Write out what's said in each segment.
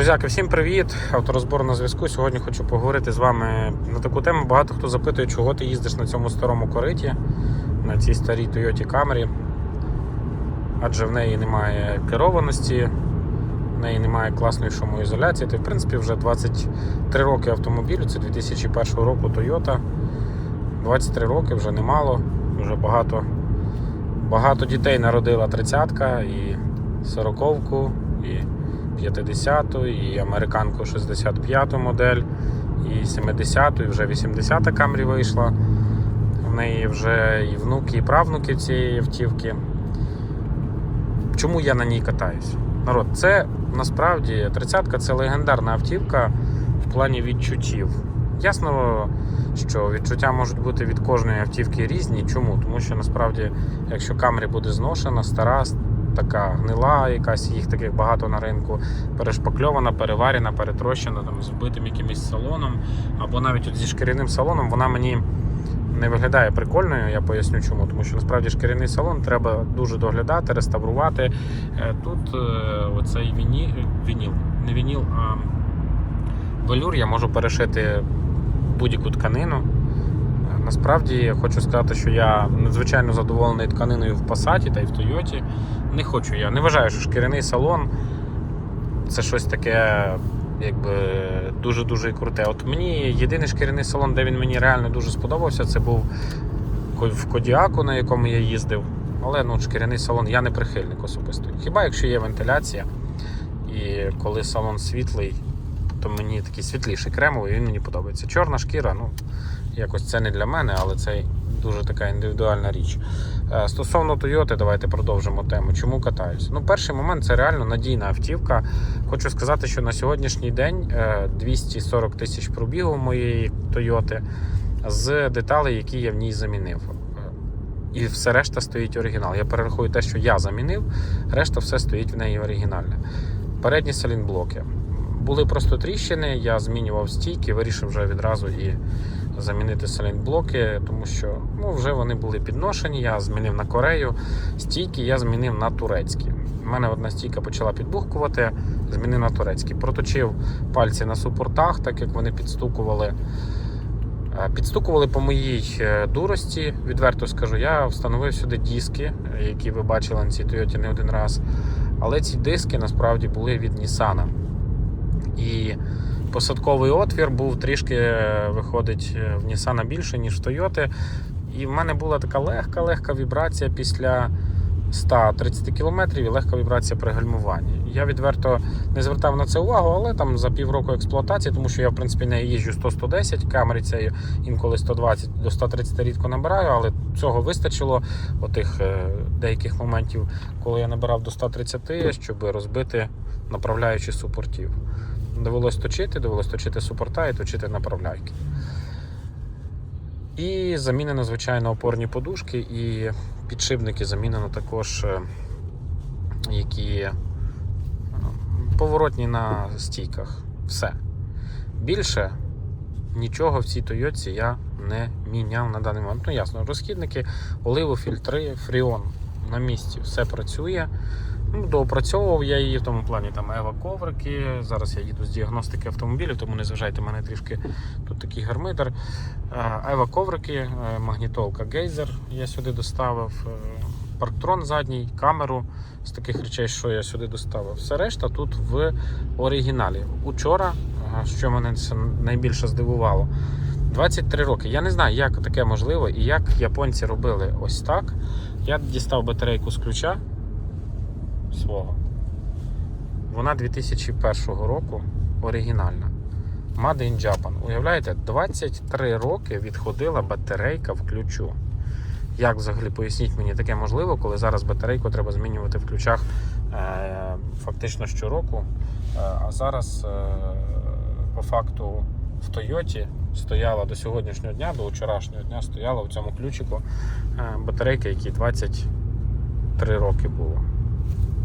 Друзяки, всім привіт! Авторозбор на зв'язку. Сьогодні хочу поговорити з вами на таку тему. Багато хто запитує, чого ти їздиш на цьому старому кориті, на цій старій Toyota Camry. Адже в неї немає керованості, в неї немає класної шумоізоляції. Та, в принципі, вже 23 роки автомобілю, це 2001 року Toyota. 23 роки вже немало, вже багато, багато дітей народила 30-ка і 40-ку, і 50-ту, і американку 65-ту модель, і 70-ту, і вже 80-та Камрі вийшла. В неї вже і внуки, і правнуки цієї автівки. Чому я на ній катаюсь? Народ, це насправді 30-ка це легендарна автівка в плані відчуттів. Ясно, що відчуття можуть бути від кожної автівки різні. Чому? Тому що насправді, якщо Камрі буде зношена, стара, така гнила, якась їх таких багато на ринку, перешпакльована, переварена, перетрощена там, з вбитим якимось салоном, або навіть от зі шкіряним салоном, вона мені не виглядає прикольною. Я поясню чому. Тому що насправді шкіряний салон треба дуже доглядати, реставрувати. Е, Тут е, оцей віні... вініл, не вініл, а велюр я можу перешити будь-яку тканину. Насправді хочу сказати, що я надзвичайно задоволений тканиною в Passat та й в Toyota. Не хочу я. Не вважаю, що шкіряний салон це щось таке, якби дуже-дуже круте. От мені єдиний шкіряний салон, де він мені реально дуже сподобався, це був в Кодіаку, на якому я їздив. Але ну, шкіряний салон я не прихильник особисто. Хіба якщо є вентиляція, і коли салон світлий, то мені такий світліший кремовий, він мені подобається. Чорна шкіра, ну якось це не для мене, але це дуже така індивідуальна річ. Е, Стосовно Toyota, давайте продовжимо тему. Чому катаюсь? Ну, перший момент це реально надійна автівка. Хочу сказати, що на сьогоднішній день е, 240 тисяч пробігу моєї Toyota з деталей, які я в ній замінив. Е, І все решта стоїть оригінал. Я перерахую те, що я замінив, решта все стоїть в неї оригінальне. Передні салінблоки. Були просто тріщини, я змінював стійки, вирішив вже відразу і замінити салінблоки, тому що ну, вже вони були підношені. Я змінив на Корею. Стійки я змінив на турецькі. У мене одна стійка почала підбухкувати, змінив на турецькі. Проточив пальці на супортах, так як вони підстукували. Е, Підстукували по моїй е, дурості, відверто скажу, я встановив сюди диски, які ви бачили на цій Toyota не один раз. Але ці диски насправді були від Nissan. І посадковий отвір був трішки е, виходить е, в Nissan більше, ніж в Toyota. І в мене була така легка-легка вібрація після 130 км і легка вібрація при гальмуванні. Я відверто не звертав на це увагу, але там за півроку експлуатації, тому що я в принципі не їжджу 100-110 камері цією, інколи 120 до 130 рідко набираю, але цього вистачило отих е, деяких моментів, коли я набирав до 130, щоб розбити направляючі супортів. Довелось точити, довелось точити супорта і точити направляйки. І замінено, звичайно, опорні подушки і підшипники замінено також, е, які е, поворотні на стійках. Все. Більше нічого в цій Тойотці я не міняв на даний момент. Ну, ясно, розхідники, оливофільтри, фріон на місці, все працює. Ну, доопрацьовував я її в тому плані там ева коврики. Зараз я їду з діагностики автомобілів, тому не зважайте мене трішки тут такий гармидер. Ева коврики, магнітолка гейзер я сюди доставив, е, парктрон задній, камеру з таких речей, що я сюди доставив. Все решта тут в оригіналі. Учора, е, що мене це найбільше здивувало, 23 роки. Я не знаю, як таке можливо і як японці робили ось так. Я дістав батарейку з ключа свого. Вона 2001 року оригінальна. Made in Japan. Уявляєте, 23 роки відходила батарейка в ключу. Як взагалі поясніть мені таке можливо, коли зараз батарейку треба змінювати в ключах е, фактично щороку. Е, а зараз е, по факту в Тойоті стояла до сьогоднішнього дня, до вчорашнього дня стояла в цьому ключику е, батарейка, якій 23 роки було.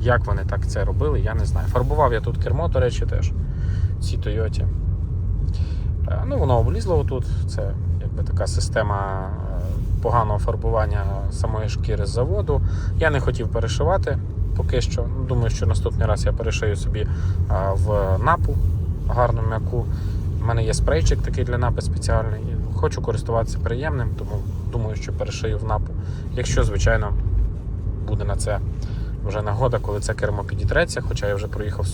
Як вони так це робили, я не знаю. Фарбував я тут кермо, до речі, теж цій Тойоті. Е, Ну, воно облізло тут. Це якби така система е, поганого фарбування самої шкіри з заводу. Я не хотів перешивати. поки що. Ну, Думаю, що наступний раз я перешию собі в напу гарну м'яку. У мене є спрейчик такий для напи спеціальний. Хочу користуватися приємним, тому думаю, що перешию в напу. Якщо, звичайно, буде на це вже нагода, коли це кермо підітреться, хоча я вже проїхав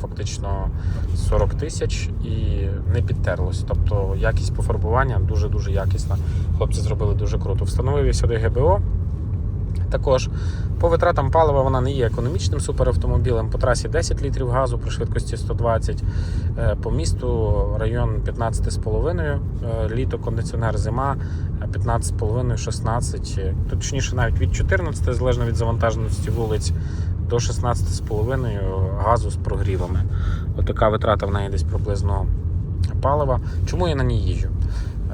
фактично 40 тисяч і не підтерлось. Тобто якість пофарбування дуже-дуже якісна. Хлопці зробили дуже круто. Встановив я сюди ГБО. Також по витратам палива вона не є економічним суперавтомобілем. По трасі 10 літрів газу при швидкості 120, Е, по місту район 15,5, Е, літо кондиціонер зима 15,5-16, Е, точніше навіть від 14, залежно від завантаженості вулиць, до 16,5 газу з прогрівами. Отака витрата в неї десь приблизно палива. Чому я на ній їжджу?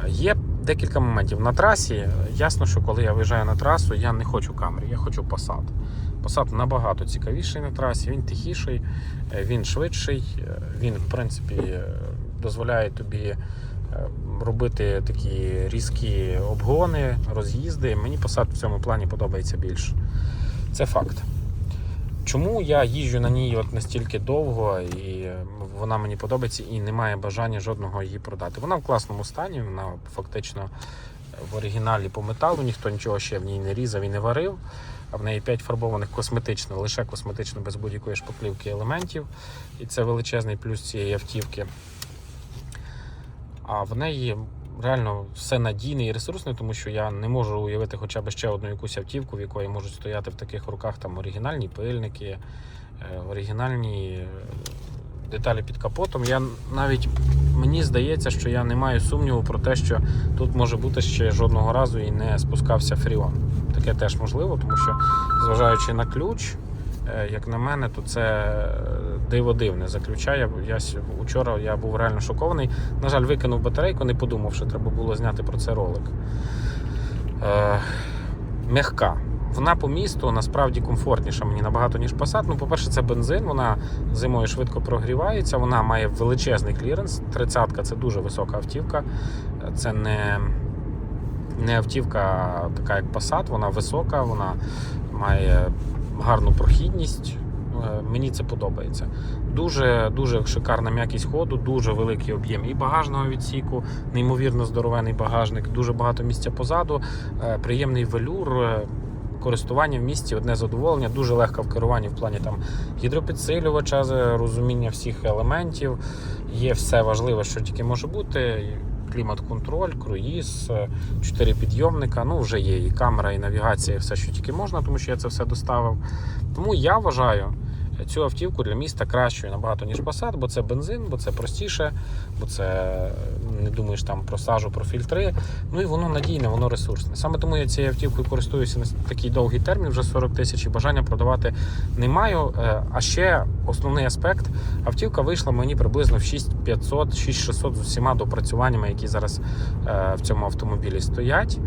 Є декілька моментів. На трасі, ясно, що коли я виїжджаю на трасу, я не хочу камери, я хочу Passat. Passat набагато цікавіший на трасі, він тихіший, е, він швидший, е, він, в принципі, е, дозволяє тобі робити такі різкі обгони, роз'їзди. Мені Passat в цьому плані подобається більше. Це факт. Чому я їжджу на ній от настільки довго, і вона мені подобається, і немає бажання жодного її продати. Вона в класному стані, вона фактично в оригіналі по металу, ніхто нічого ще в ній не різав і не варив. А в неї 5 фарбованих косметично, лише косметично, без будь-якої шпаклівки елементів. І це величезний плюс цієї автівки. А в неї реально все надійне і ресурсне, тому що я не можу уявити хоча б ще одну якусь автівку, в якої можуть стояти в таких руках там оригінальні пильники, е, оригінальні е, деталі під капотом. Я навіть мені здається, що я не маю сумніву про те, що тут може бути ще жодного разу і не спускався фріон. Таке теж можливо, тому що зважаючи на ключ, як на мене, то це е, диво дивне заключає. Я вчора я був реально шокований. На жаль, викинув батарейку, не подумав, що треба було зняти про це ролик. Е, м'яка. Вона по місту насправді комфортніша мені набагато, ніж Passat. Ну, по-перше, це бензин, вона зимою швидко прогрівається, вона має величезний кліренс. Тридцятка це дуже висока автівка. Це не, не автівка така, як Passat, вона висока, вона має гарну прохідність. Е, Мені це подобається. Дуже дуже шикарна м'якість ходу, дуже великий об'єм і багажного відсіку, неймовірно здоровений багажник, дуже багато місця позаду, е, приємний велюр. е, Користування в місті одне задоволення, дуже легко в керуванні в плані там гідропідсилювача, розуміння всіх елементів. Є все важливе, що тільки може бути. Клімат-контроль, круїз, е, чотири підйомника. Ну, вже є і камера, і навігація, і все, що тільки можна, тому що я це все доставив. Тому я вважаю цю автівку для міста кращою набагато, ніж Passat, бо це бензин, бо це простіше, бо це е, не думаєш там про сажу, про фільтри. Ну і воно надійне, воно ресурсне. Саме тому я цією автівкою користуюся на такий довгий термін, вже 40 тисяч, і бажання продавати не маю. Е, А ще основний аспект: автівка вийшла мені приблизно в 6500, 6600 з усіма допрацюваннями, які зараз е, в цьому автомобілі стоять.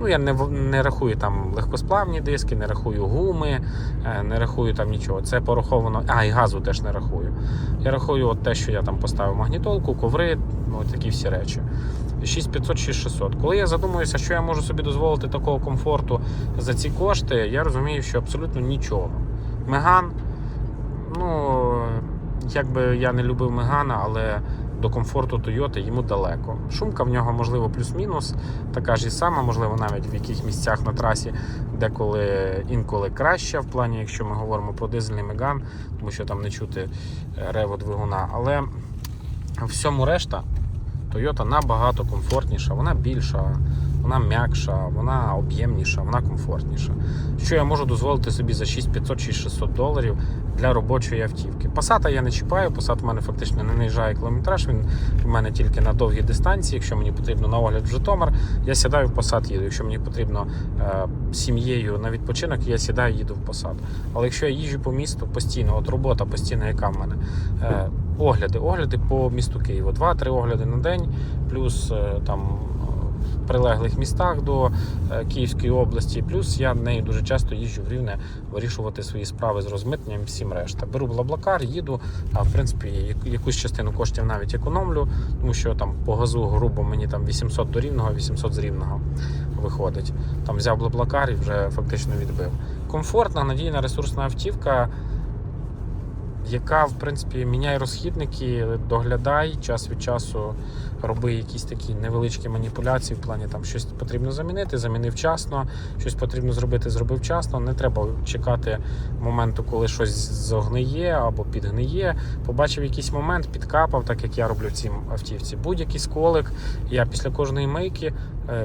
Ну, я не, не рахую там легкосплавні диски, не рахую гуми, е, не рахую там нічого. Це пораховано. А, і газу теж не рахую. Я рахую от те, що я там поставив магнітолку, коври, ну, такі всі речі. 6500, 6600. Коли я задумуюся, що я можу собі дозволити такого комфорту за ці кошти, я розумію, що абсолютно нічого. Меган, ну, як би я не любив Мегана, але до комфорту Toyota йому далеко. Шумка в нього, можливо, плюс-мінус, така ж і сама, можливо, навіть в яких місцях на трасі, деколи інколи краща, в плані, якщо ми говоримо про дизельний Меган, тому що там не чути е, реву двигуна. Але всьому решта Toyota набагато комфортніша, вона більша, вона м'якша, вона об'ємніша, вона комфортніша. Що я можу дозволити собі за 6500 600 доларів для робочої автівки. Passat я не чіпаю, Passat в мене фактично не наїжджає кілометраж, він в мене тільки на довгі дистанції. Якщо мені потрібно на огляд в Житомир, я сідаю в Passat їду. Якщо мені потрібно е, сім'єю на відпочинок, я сідаю, їду в Passat. Але якщо я їжджу по місту постійно, от робота постійна, яка в мене. Е, Огляди, огляди по місту Києву. Два-три огляди на день, плюс е, там прилеглих містах до е, Київської області. Плюс я нею дуже часто їжджу в Рівне вирішувати свої справи з розмитненням всім решта. Беру блаблакар, їду, а в принципі якусь частину коштів навіть економлю, тому що там по газу грубо мені там 800 до рівного, 800 з рівного виходить. Там взяв блаблакар і вже фактично відбив. комфортна, надійна ресурсна автівка, яка, в принципі, міняє розхідники, доглядай час від часу, роби якісь такі невеличкі маніпуляції в плані там щось потрібно замінити, замінив вчасно, щось потрібно зробити, зробив вчасно. Не треба чекати моменту, коли щось зогниє або підгниє. Побачив якийсь момент, підкапав, так як я роблю в цій автівці. Будь-який сколик. Я після кожної мийки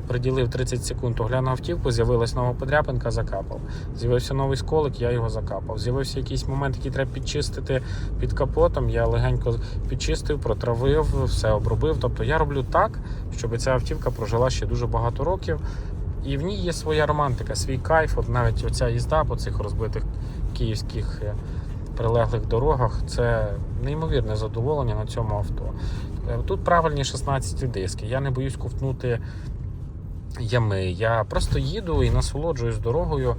приділив 30 секунд, оглянув автівку, з'явилась нова подряпинка, закапав. З'явився новий сколик, я його закапав. З'явився якийсь момент, який треба підчистити під капотом. Я легенько підчистив, протравив, все обробив. Тобто я роблю так, щоб ця автівка прожила ще дуже багато років. І в ній є своя романтика, свій кайф. От навіть оця їзда по цих розбитих київських е, прилеглих дорогах це неймовірне задоволення на цьому авто. Е, Тут правильні 16 диски. Я не боюсь ковтнути ями. Я просто їду і насолоджуюсь дорогою.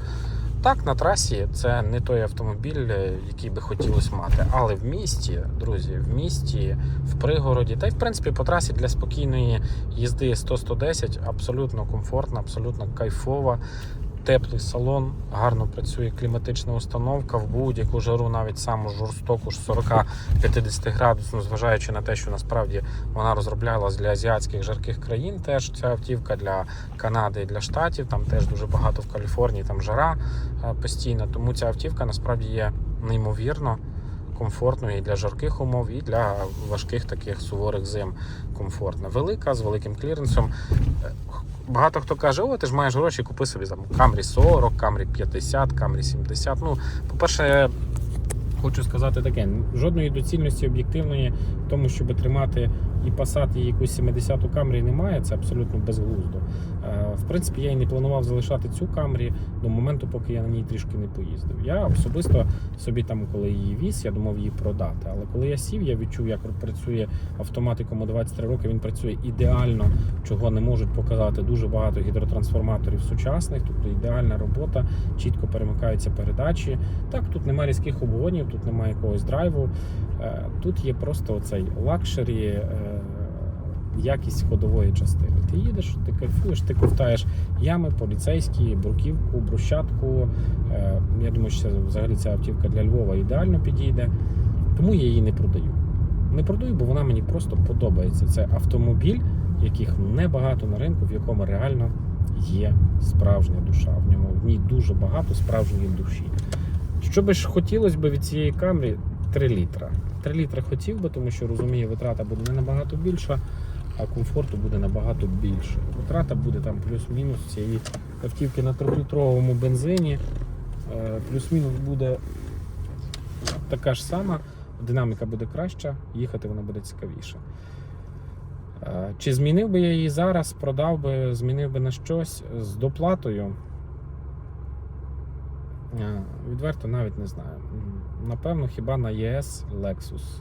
Так, на трасі це не той автомобіль, е, який би хотілося мати. Але в місті, друзі, в місті, в пригороді, та й в принципі по трасі для спокійної їзди 100-110 абсолютно комфортна, абсолютно кайфова. Теплий салон, гарно працює кліматична установка в будь-яку жару, навіть саму жорстоку ж 40-50 градусну, зважаючи на те, що насправді вона розроблялась для азіатських жарких країн. Теж ця автівка для Канади і для Штатів. Там теж дуже багато в Каліфорнії, там жара е, постійна. Тому ця автівка насправді є неймовірно комфортною і для жарких умов, і для важких таких суворих зим комфортна. Велика з великим кліренсом. Багато хто каже, о, ти ж маєш гроші, купи собі там Камрі 40, Камрі 50, Камрі 70. Ну, по-перше, хочу сказати таке: жодної доцільності об'єктивної тому, щоб тримати і Passat, і якусь 70-ту Камрі немає, це абсолютно безглуздо. Е, В принципі, я і не планував залишати цю Камрі до моменту, поки я на ній трішки не поїздив. Я особисто собі там, коли її віз, я думав її продати. Але коли я сів, я відчув, як працює автомат, якому 23 роки. Він працює ідеально, чого не можуть показати дуже багато гідротрансформаторів сучасних. Тобто ідеальна робота, чітко перемикаються передачі. Так, тут немає різких обгонів, тут немає якогось драйву. Е, Тут є просто оцей лакшері. е, Якість ходової частини. Ти їдеш, ти кайфуєш, ти ковтаєш ями, поліцейські, бруківку, брусчатку. Е, Я думаю, що взагалі ця автівка для Львова ідеально підійде. Тому я її не продаю. Не продаю, бо вона мені просто подобається. Це автомобіль, яких небагато на ринку, в якому реально є справжня душа. В ньому в ній дуже багато справжньої душі. Що би ж хотілося б від цієї камрі 3 літра. 3 літра хотів би, тому що розумію, витрата буде не набагато більша, а комфорту буде набагато більше. Витрата буде там плюс-мінус цієї автівки на 3-літровому бензині. Е, Плюс-мінус буде така ж сама, динаміка буде краща, їхати вона буде цікавіше. Е, Чи змінив би я її зараз, продав би, змінив би на щось з доплатою? Е, Відверто навіть не знаю. Напевно, хіба на ЄС Lexus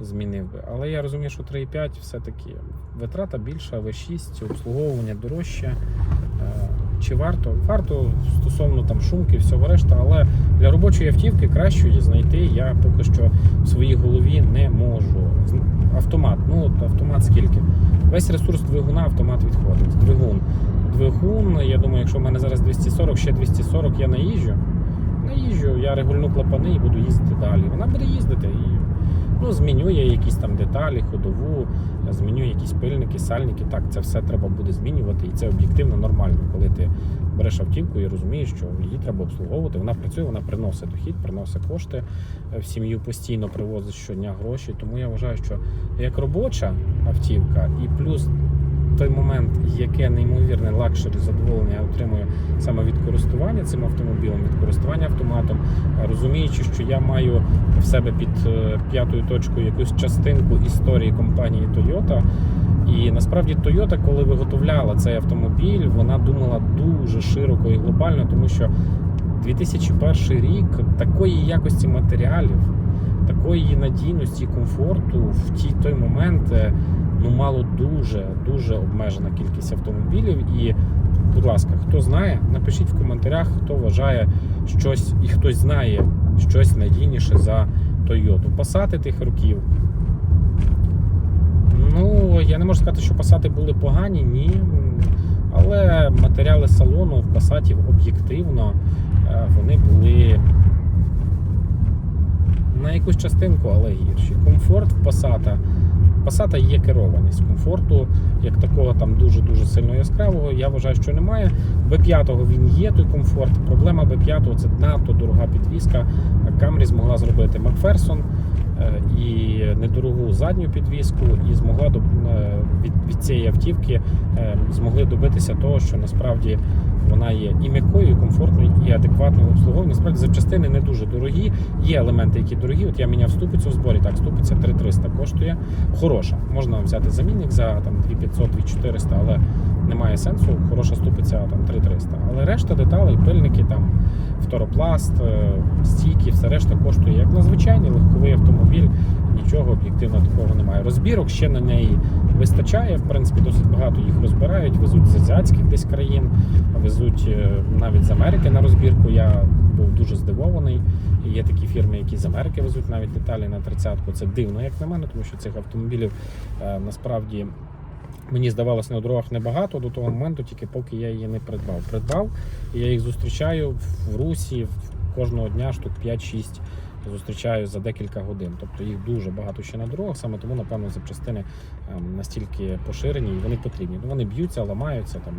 змінив би. Але я розумію, що 3,5 все-таки витрата більша, V6, обслуговування дорожче. Е, Чи варто? Варто стосовно там шумки, всього решта, але для робочої автівки кращої знайти я поки що в своїй голові не можу. Автомат. Ну автомат скільки? Весь ресурс двигуна автомат відходить. Двигун. Двигун, я думаю, якщо в мене зараз 240, ще 240 я наїжджу. Наїжджу, я регульну клапани і буду їздити далі. Вона буде їздити і ну, зміню я якісь там деталі, ходову, зміню якісь пильники, сальники. Так, це все треба буде змінювати, і це об'єктивно нормально, коли ти береш автівку і розумієш, що її треба обслуговувати. Вона працює, вона приносить дохід, приносить кошти е, в сім'ю постійно привозить щодня гроші. Тому я вважаю, що як робоча автівка, і плюс той момент, яке неймовірне лакшері задоволення я отримую саме від користування цим автомобілем, від користування автоматом, е, розуміючи, що я маю в себе під е, п'ятою точкою якусь частинку історії компанії Toyota. І насправді Toyota, коли виготовляла цей автомобіль, вона думала дуже широко і глобально, тому що 2001 рік такої якості матеріалів, такої надійності і комфорту в ті той момент е, ну мало дуже дуже обмежена кількість автомобілів. І, будь ласка, хто знає, напишіть в коментарях, хто вважає щось і хтось знає щось надійніше за Toyota. Passat тих років. Ну, я не можу сказати, що Passat були погані, ні. Але матеріали салону в Passat об'єктивно е, вони були на якусь частинку, але гірші. Комфорт в Passat. Passat є керованість. Комфорту, як такого там дуже-дуже сильно яскравого, я вважаю, що немає. B5 він є той комфорт. Проблема B5 це надто дорога підвізка. Camry змогла зробити Макферсон і недорогу задню підвізку, і змогла е, від, від цієї автівки е, змогли добитися того, що насправді вона є і м'якою, і комфортною, і адекватною обслуговуванню. Насправді запчастини не дуже дорогі. Є елементи, які дорогі. От я міняв ступицю в зборі. Так, ступиця 3300 коштує. Хороша. Можна взяти замінник за там 2500, 2400, але немає сенсу. Хороша ступиця там 3300. Але решта деталей, пильники, там фторопласт, е, стійки, все решта коштує як на звичайний легковий автомобіль. Нічого об'єктивно такого немає. Розбірок ще на неї вистачає. В принципі, досить багато їх розбирають, везуть з азіатських десь країн, везуть е, навіть з Америки на розбірку. Я був дуже здивований. Є такі фірми, які з Америки везуть навіть деталі на тридцятку. Це дивно, як на мене, тому що цих автомобілів е, насправді мені здавалось на дорогах небагато до того моменту, тільки поки я її не придбав. Придбав, і я їх зустрічаю в русі кожного дня штук 5-6 зустрічаю за декілька годин. Тобто їх дуже багато ще на дорогах, саме тому, напевно, запчастини ем, настільки поширені і вони потрібні. Ну, вони б'ються, ламаються там.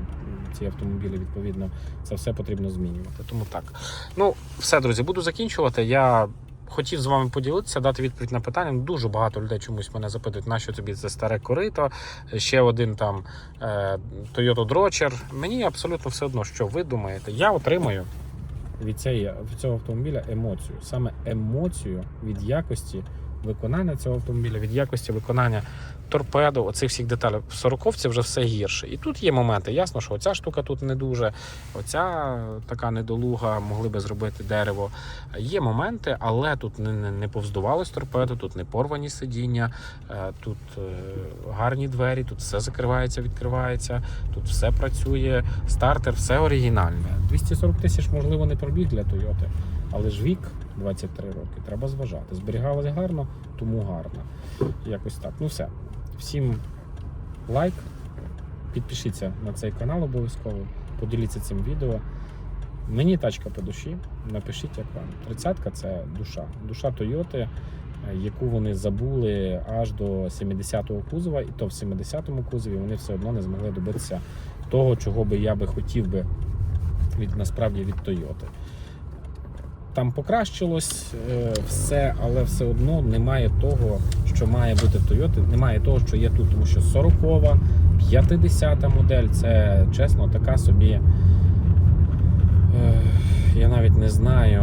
Ці автомобілі, відповідно, це все потрібно змінювати. Тому так. Ну, все, друзі, буду закінчувати. Я хотів з вами поділитися, дати відповідь на питання. Дуже багато людей чомусь мене запитують, на що тобі це старе корито. Ще один там е, Toyota Дрочер. Мені абсолютно все одно, що ви думаєте. Я отримаю від, цієї, від цього автомобіля емоцію. Саме емоцію від якості виконання цього автомобіля, від якості виконання торпедо, оцих всіх деталей. В сороковці вже все гірше. І тут є моменти. Ясно, що оця штука тут не дуже, оця така недолуга, могли би зробити дерево. Є моменти, але тут не, не, не повздувалось торпедо, тут не порвані сидіння, е, тут е, гарні двері, тут все закривається, відкривається, тут все працює. Стартер, все оригінальне. 240 тисяч, можливо, не пробіг для Toyota, але ж вік 23 роки. Треба зважати. Зберігалось гарно, тому гарно. Якось так. Ну все. Всім лайк. Підпишіться на цей канал обов'язково, поділіться цим відео. Мені тачка по душі. Напишіть, як вам. Тридцятка це душа. Душа Тойоти, е, яку вони забули аж до 70-го кузова, і то в 70-му кузові вони все одно не змогли добитися того, чого би я би хотів би від насправді від Тойоти. Там покращилось е, все, але все одно немає того, що має бути в Тойоти. Немає того, що є тут, тому що 40-ва, 50-та модель це чесно така собі. Е, я навіть не знаю.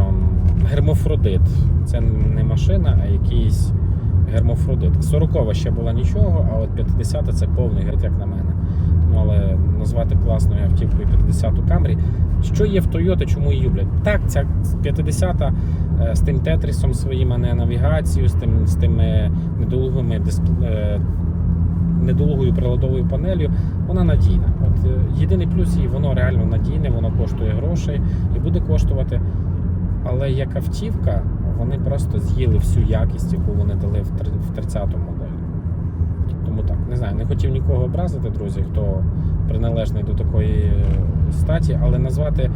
Гермофродит. Це не машина, а якийсь гермофродит. 40-ва ще була нічого, а от 50-та це повний герт, як на мене. Ну, але назвати класною автівкою 50-ту Camry. Що є в Toyota, чому її люблять? Так, ця 50-та е, з тим тетрісом своїм, а не навігацією, з тим, з тими недолугими дисп... Е, недолугою приладовою панелью, вона надійна. От е, Єдиний плюс її, воно реально надійне, воно коштує грошей і буде коштувати. Але як автівка, вони просто з'їли всю якість, яку вони дали в 30-му не знаю, не хотів нікого образити, друзі, хто приналежний до такої е, статі, але назвати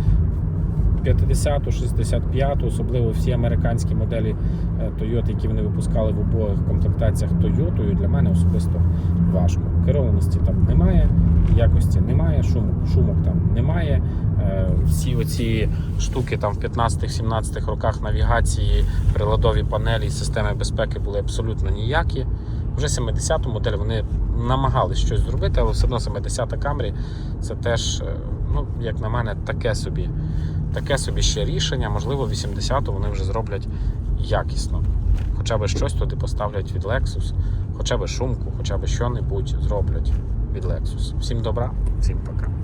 50-ту, 65-ту, особливо всі американські моделі е, Toyota, які вони випускали в обох комплектаціях Toyota, для мене особисто важко. Керованості там немає, якості немає, шумок, шумок там немає. Е, Всі оці штуки там в 15-17 роках навігації, приладові панелі і системи безпеки були абсолютно ніякі. Вже 70-ту модель вони намагались щось зробити, але все одно 70-та Camry це теж, е, ну, як на мене, таке собі. Таке собі ще рішення. Можливо, 80-ту вони вже зроблять якісно. Хоча б щось туди поставлять від Lexus, хоча б шумку, хоча б що-небудь зроблять від Lexus. Всім добра, всім пока.